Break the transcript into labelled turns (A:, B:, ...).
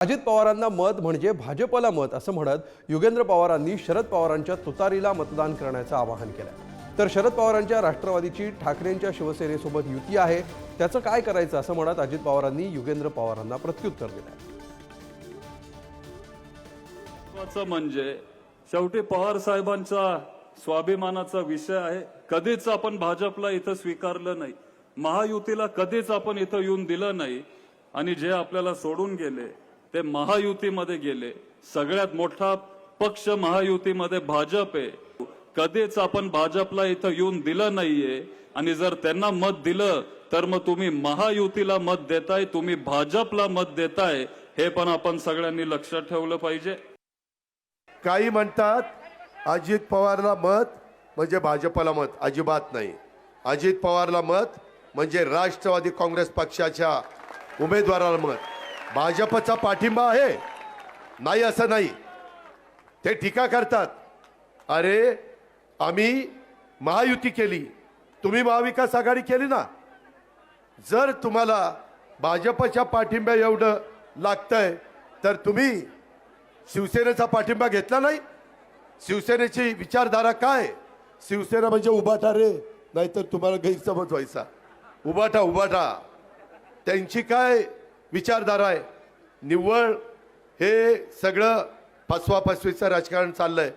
A: अजित पवारांना मत म्हणजे भाजपला मत असं म्हणत युगेंद्र पवारांनी शरद पवारांच्या तुतारीला मतदान करण्याचं आवाहन केलं तर शरद पवारांच्या राष्ट्रवादीची ठाकरेंच्या शिवसेनेसोबत युती आहे. त्याचं काय करायचं असं म्हणत अजित पवारांनी युगेंद्र पवारांना प्रत्युत्तर दिलं
B: महत्वाचं म्हणजे शेवटी पवार साहेबांचा स्वाभिमानाचा विषय आहे. कधीच आपण भाजपला इथं स्वीकारलं नाही. महायुतीला कधीच आपण इथं येऊन दिलं नाही. आणि जे आपल्याला सोडून गेले ते महायुतीमध्ये गेले. सगळ्यात मोठा पक्ष महायुतीमध्ये भाजप आहे. कधीच आपण भाजपला इथं येऊन दिलं नाहीये. आणि जर त्यांना मत दिलं तर मग तुम्ही महायुतीला मत देताय तुम्ही भाजपला मत देताय हे पण आपण सगळ्यांनी लक्षात ठेवलं पाहिजे.
C: काही म्हणतात अजित पवारला मत म्हणजे भाजपला मत अजिबात नाही. अजित पवारला मत म्हणजे राष्ट्रवादी काँग्रेस पक्षाच्या उमेदवाराला मत. भाजपचा पाठिंबा आहे. नाही असं नाही. ते टीका करतात. अरे आम्ही महायुती केली. तुम्ही महाविकास आघाडी केली ना? जर तुम्हाला भाजपच्या पाठिंबा एवढं लागतंय तर तुम्ही शिवसेनेचा पाठिंबा घेतला नाही? शिवसेनेची विचारधारा काय? शिवसेना म्हणजे उभाटा रे नाहीतर तुम्हाला गैरसमज व्हायचा. उभाटा उभाटा त्यांची काय विचारधारा आहे. निव्वळ हे सगळं फसवाफसवीचं राजकारण चाललंय.